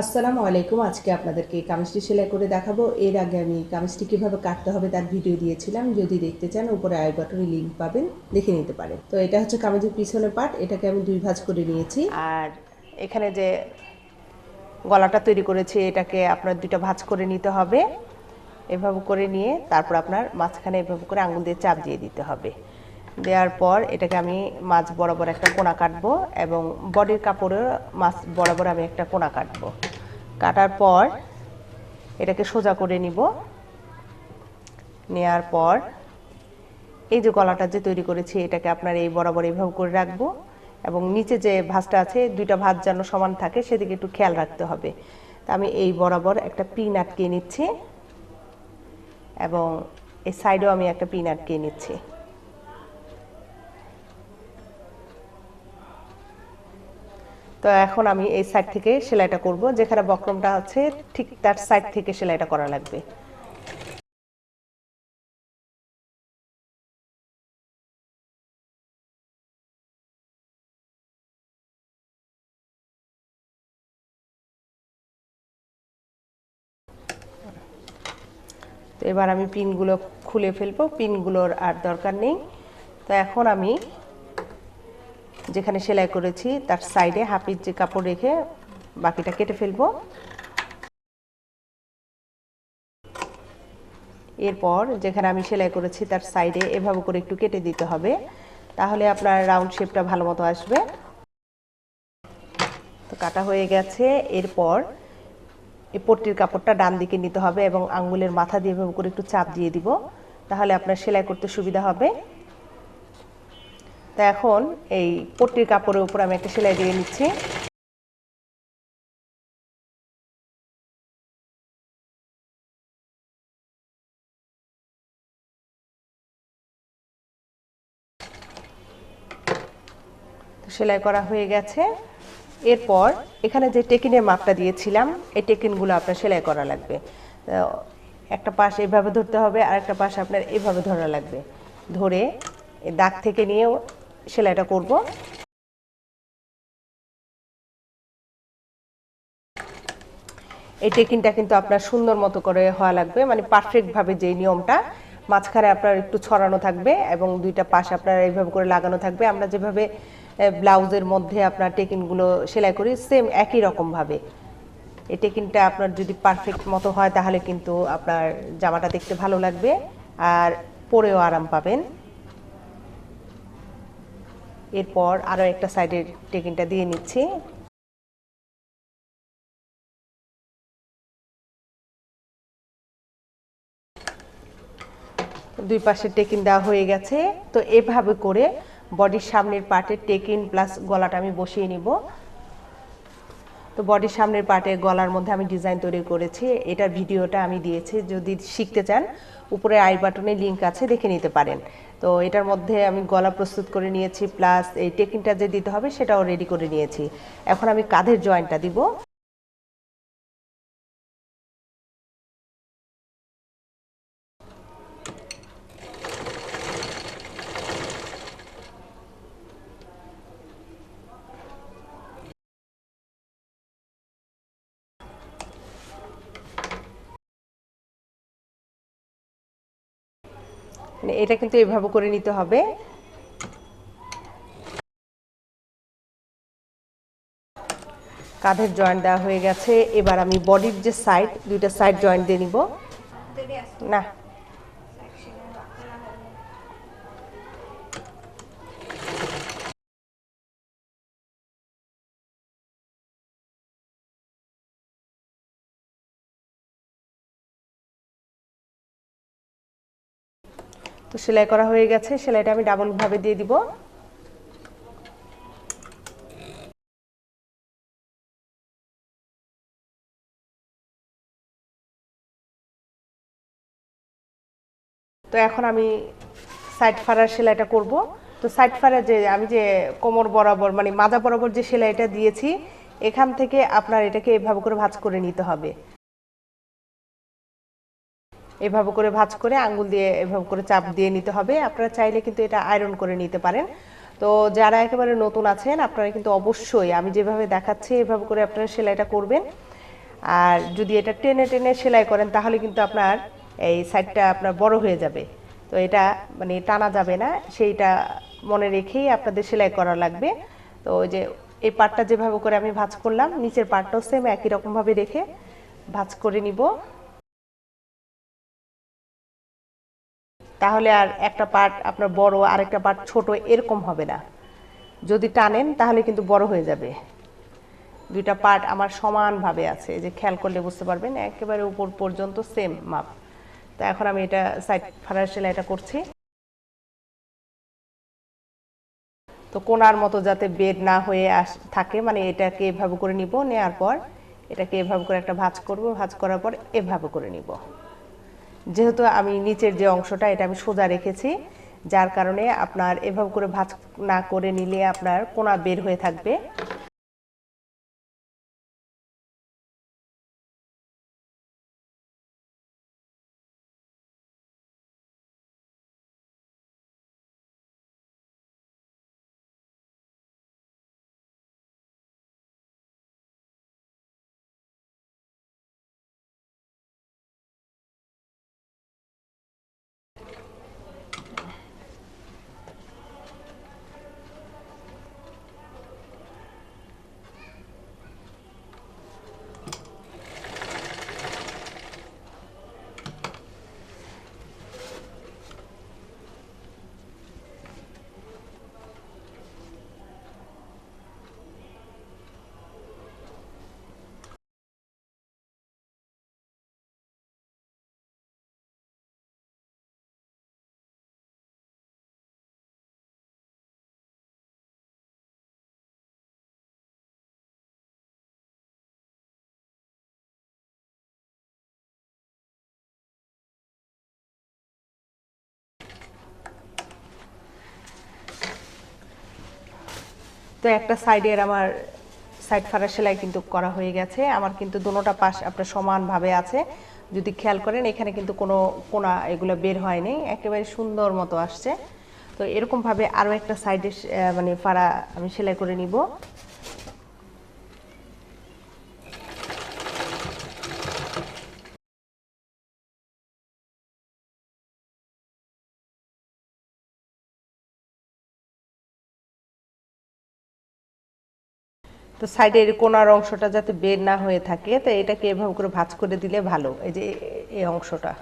আসসালামু আলাইকুম, আজকে আপনাদেরকে কামিজটি সেলাই করে দেখাবো। এর আগে আমি কামিজটি কীভাবে কাটতে হবে তার ভিডিও দিয়েছিলাম। যদি দেখতে চান, উপরে আই বাটনে লিঙ্ক পাবেন, দেখে নিতে পারেন। তো এটা হচ্ছে কামিজের পিছনের পার্ট, এটাকে আমি দুই ভাঁজ করে নিয়েছি। আর এখানে যে গলাটা তৈরি করেছি, এটাকে আপনার দুইটা ভাঁজ করে নিতে হবে। এভাবে করে নিয়ে তারপর আপনার মাঝখানে এভাবে করে আঙুল দিয়ে চাপ দিয়ে দিতে হবে। দেওয়ার পর এটাকে আমি মাছ বরাবর একটা কোনা কাটবো এবং বডির কাপড়ের মাছ বরাবর আমি একটা কোনা কাটবো। কাটার পর এটাকে সোজা করে নিব। নেয়ার পর এই যে গলাটা যে তৈরি করেছি, এটাকে আপনার এই বরাবর এইভাবে করে রাখব এবং নিচে যে ভাঁজটা আছে, দুইটা ভাঁজ যেন সমান থাকে, সেদিকে একটু খেয়াল রাখতে হবে। তা আমি এই বরাবর একটা পিন আটকিয়ে নিচ্ছি এবং এই সাইডেও আমি একটা পিন আটকিয়ে নিচ্ছি। তো এখন আমি এই সাইড থেকে সেলাইটা করব, যেখানে বক্রমটা আছে, ঠিক তার সাইড থেকে সেলাইটা করা লাগবে। তো এবার আমি পিনগুলো খুলে ফেলব, পিনগুলোর আর দরকার নেই। তো এখন আমি যেখানে সেলাই করেছি, তার সাইডে হাফ যে কাপড় রেখে বাকিটা কেটে ফেলব। এরপর যেখানে আমি সেলাই করেছি, তার সাইডে এভাবে করে একটু কেটে দিতে হবে, তাহলে আপনার রাউন্ড শেপটা ভালো মতো আসবে। তো কাটা হয়ে গেছে, এরপর এই পট্টির কাপড়টা ডান দিকে নিতে হবে এবং আঙ্গুলের মাথা দিয়ে এভাবে করে একটু চাপ দিয়ে দিব, তাহলে আপনার সেলাই করতে সুবিধা হবে। তো এখন এই পট্টির কাপড়ের উপর আমি একটা সেলাই দিয়ে নিচ্ছি। সেলাই করা হয়ে গেছে। এরপর এখানে যে টেকিনের মাপটা দিয়েছিলাম, এই টেকিনগুলো আপনার সেলাই করা লাগবে। একটা পাশ এভাবে ধরতে হবে আর একটা পাশ আপনার এভাবে ধরা লাগবে। ধরে দাগ থেকে নিয়েও সেলাইটা করব। এই টেকিনটা কিন্তু আপনার সুন্দর মতো করে হওয়া লাগবে। মানে পারফেক্টভাবে যে নিয়মটা, মাঝখানে আপনার একটু ছড়ানো থাকবে এবং দুইটা পাশ আপনার এইভাবে করে লাগানো থাকবে। আমরা যেভাবে ব্লাউজের মধ্যে আপনার টেকিনগুলো সেলাই করি সেম একই রকমভাবে এই টেকিনটা আপনার যদি পারফেক্ট মতো হয়, তাহলে কিন্তু আপনার জামাটা দেখতে ভালো লাগবে। আর পরেও আরাম পাবেন। এরপর আরও একটা সাইডের টেকিনটা দিয়ে নিচ্ছি। দুই পাশে টেকিন দেওয়া হয়ে গেছে। তো এভাবে করে বডির সামনের পার্টে টেকিন প্লাস গলাটা আমি বসিয়ে নিব। তো বডির সামনের পার্টে গলার মধ্যে আমি ডিজাইন তৈরি করেছি। এটার ভিডিওটা আমি দিয়েছি। যদি শিখতে চান, উপরে আই বাটনে লিঙ্ক আছে, দেখে নিতে পারেন। তো এটার মধ্যে আমি গলা প্রস্তুত করে নিয়েছি প্লাস এই টেকিনটা যে দিতে হবে সেটাও রেডি করে নিয়েছি। এখন আমি কাঁধের জয়েন্টটা দিব। মানে এটা কিন্তু এভাবে করে নিতে হবে। কাঁধের জয়েন্ট দেওয়া হয়ে গেছে। এবার আমি বডির যে সাইড দুইটা সাইড জয়েন্ট দিয়ে নিব। না। তো সেলাই করা হয়ে গেছে, সেলাইটা আমি ডাবল ভাবে দিয়ে দিব। তো এখন আমি সাইড ফাড়ার সেলাইটা করব। তো সাইড ফাড়া যে, আমি যে কোমর বরাবর মানে মাজা বরাবর যে সেলাইটা দিয়েছি, এখান থেকে আপনার এটাকে এভাবে করে ভাঁজ করে নিতে হবে। এভাবে করে ভাঁজ করে আঙ্গুল দিয়ে এভাবে করে চাপ দিয়ে নিতে হবে। আপনারা চাইলে কিন্তু এটা আয়রন করে নিতে পারেন। তো যারা একেবারে নতুন আছেন, আপনারা কিন্তু অবশ্যই আমি যেভাবে দেখাচ্ছি, এভাবে করে আপনারা সেলাইটা করবেন। আর যদি এটা টেনে টেনে সেলাই করেন, তাহলে কিন্তু আপনার এই সাইডটা আপনার বড় হয়ে যাবে। তো এটা মানে টানা যাবে না, সেইটা মনে রেখেই আপনাদের সেলাই করা লাগবে। তো ওই যে এই পার্টটা যেভাবে করে আমি ভাঁজ করলাম, নিচের পার্টটাও সেম একই রকমভাবে রেখে ভাঁজ করে নিব। তাহলে আর একটা পার্ট আপনার বড় আর একটা পার্ট ছোট, এরকম হবে না। যদি টানেন, তাহলে কিন্তু বড় হয়ে যাবে। দুইটা পার্ট আমার সমানভাবে আছে যে খেয়াল করলে বুঝতে পারবেন, একেবারে উপর পর্যন্ত সেম মাপ। তো এখন আমি এটা সাইড ফাড়ার সেলাইটা করছি। তো কোনার মতো যাতে বেড না হয়ে আস, থাকে মানে এটাকে এভাবে করে নিব নেওয়ার পর এটাকে এভাবে করে একটা ভাঁজ করব, ভাঁজ করার পর এভাবে করে নিব। যেহেতু আমি নিচের যে অংশটা, এটা আমি সোজা রেখেছি, যার কারণে আপনার এভাবে করে ভাজ না করে নিলে আপনার কোনা বের হয়ে থাকবে। একটা সাইডের আমার সাইড ফাড়া সেলাই কিন্তু করা হয়ে গেছে। আমার কিন্তু দুটোটা পাশ আপনার সমানভাবে আছে। যদি খেয়াল করেন, এখানে কিন্তু কোনো কোনা এগুলো বের হয়নি। একেবারে সুন্দর মতো আসছে। তো এরকমভাবে আরও একটা সাইডে মানে ফাড়া আমি সেলাই করে নিব। তো সাইডের কোনার অংশটা যাতে বের না হয়ে থাকে, তো এটাকে এভাবে করে ভাঁজ করে দিলে ভালো, এই যে এই অংশটা।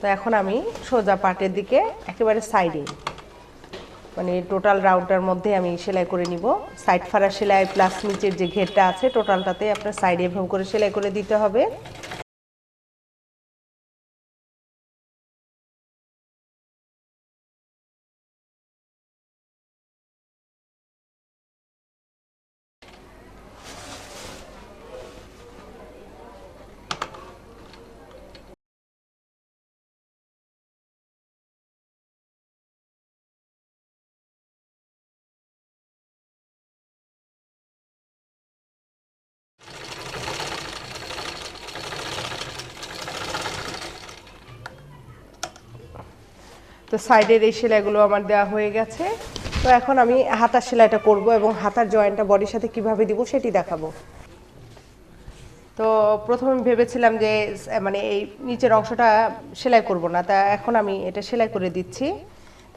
তো এখন আমি সোজা পাটের দিকে একেবারে সাইডে মানে টোটাল রাউটার মধ্যে আমি সেলাই করে নিব। সাইড ফাড়া সেলাই প্লাস নিচের যে ঘেরটা আছে, টোটালটাতে আপনার সাইডে এভাবে করে সেলাই করে দিতে হবে। তো সাইডের এই সেলাইগুলো আমার দেওয়া হয়ে গেছে। তো এখন আমি হাতার সেলাইটা করব এবং হাতার জয়েন্টটা বডির সাথে কীভাবে দিব সেটি দেখাবো। তো প্রথমে ভেবেছিলাম যে মানে এই নিচের অংশটা সেলাই করব না, তা এখন আমি এটা সেলাই করে দিচ্ছি।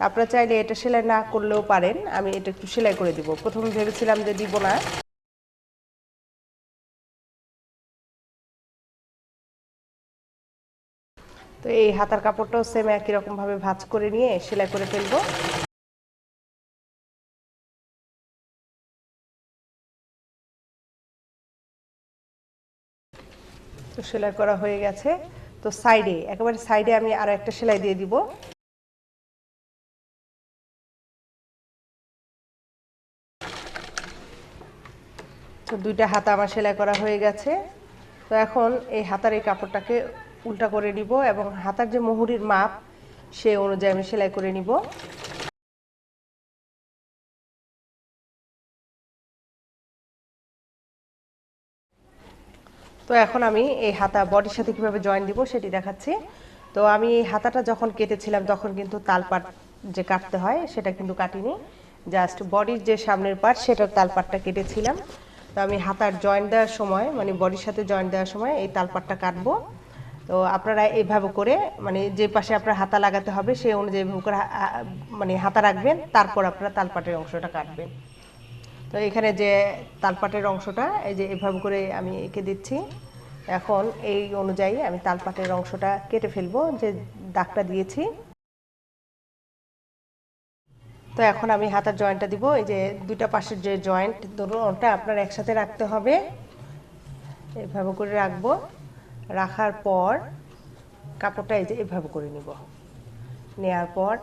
আপনারা চাইলে এটা সেলাই না করলেও পারেন, আমি এটা একটু সেলাই করে দিব। প্রথমে ভেবেছিলাম যে দিব না। তো এই হাতার কাপড়টাও সেম একই রকম ভাবে ভাঁজ করে নিয়ে সেলাই করে ফেলব। তো সেলাই করা হয়ে গেছে। তো সাইডে একেবারে সাইডে আমি আরও একটা সেলাই দিয়ে দিব। তো দুইটা হাতা আমার সেলাই করা হয়ে গেছে। তো এখন এই হাতার এই কাপড়টাকে উল্টা করে নিব এবং হাতার যে মুহুরির মাপ, সে অনুযায়ী আমি সেলাই করে নিব। তো এখন আমি এই হাতা বডির সাথে কীভাবে জয়েন দিব সেটি দেখাচ্ছি। তো আমি এই হাতাটা যখন কেটেছিলাম, তখন কিন্তু তালপাট যে কাটতে হয়, সেটা কিন্তু কাটিনি। জাস্ট বডির যে সামনের পার্ট সেটার তালপাটটা কেটেছিলাম। তো আমি হাতার জয়েন্ট দেওয়ার সময় মানে বডির সাথে জয়েন্ট দেওয়ার সময় এই তালপাটটা কাটবো। তো আপনারা এইভাবে করে মানে যে পাশে আপনার হাতা লাগাতে হবে, সেই অনুযায়ী এভাবে করে মানে হাতা রাখবেন, তারপর আপনারা তালপাটের অংশটা কাটবেন। তো এখানে যে তালপাটের অংশটা, এই যে এভাবে করে আমি এঁকে দিচ্ছি। এখন এই অনুযায়ী আমি তালপাটের অংশটা কেটে ফেলব, যে দাগটা দিয়েছি। তো এখন আমি হাতার জয়েন্টটা দিব, এই যে দুইটা পাশের যে জয়েন্ট ধরুন ওটা আপনার একসাথে রাখতে হবে। এভাবে করে রাখব। রাখার পর কাপড়টা এই যে এভাবে করে নিব। নেয়ার পর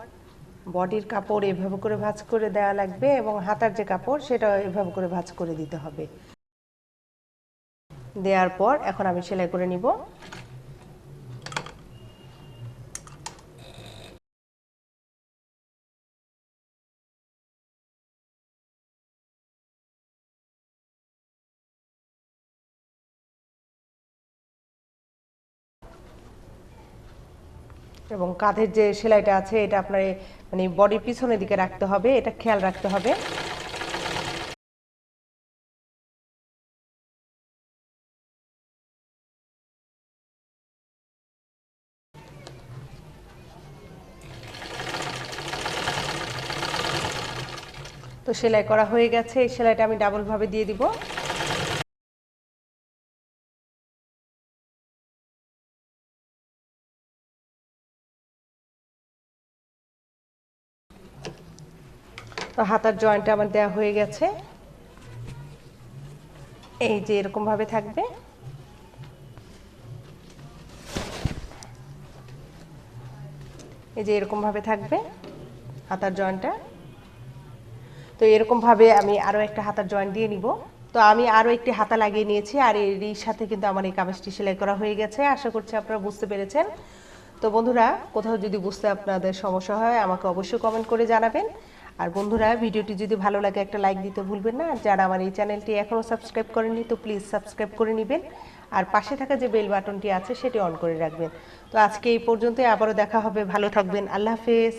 বডির কাপড় এভাবে করে ভাঁজ করে দেওয়া লাগবে এবং হাতার যে কাপড় সেটা এভাবে করে ভাঁজ করে দিতে হবে। দেওয়ার পর এখন আমি সেলাই করে নিব। এবং কাঁধের যে সেলাইটা আছে, এটা আপনার মানে বডির পিছনের দিকে রাখতে হবে, এটা খেয়াল রাখতে হবে। তো সেলাই করা হয়ে গেছে, এই সেলাইটা আমি ডাবল ভাবে দিয়ে দিব। তো হাতার জয়েন্টটা আমার দেওয়া হয়ে গেছে। এই যে এরকম ভাবে থাকবে। এই যে এরকম ভাবে থাকবে হাতার জয়েন্টটা তো এরকম ভাবে আমি আরও একটা হাতার জয়েন্ট দিয়ে নিব। তো আমি আরও একটি হাতা লাগিয়ে নিয়েছি আর এরই সাথে কিন্তু আমার এই কামিজটি সেলাই করা হয়ে গেছে। আশা করছি আপনারা বুঝতে পেরেছেন। তো বন্ধুরা, কোথাও যদি বুঝতে আপনাদের সমস্যা হয়, আমাকে অবশ্যই কমেন্ট করে জানাবেন। আর বন্ধুরা, ভিডিওটি যদি ভালো লাগে একটা লাইক দিতে ভুলবেন না। যারা আমার এই চ্যানেলটি এখনও সাবস্ক্রাইব করেনি তো প্লিজ সাবস্ক্রাইব করে নেবেন। আর পাশে থাকা যে বেল বাটনটি আছে, সেটি অন করে রাখবেন। তো আজকে এই পর্যন্তই, আবারও দেখা হবে। ভালো থাকবেন। আল্লাহ হাফেজ।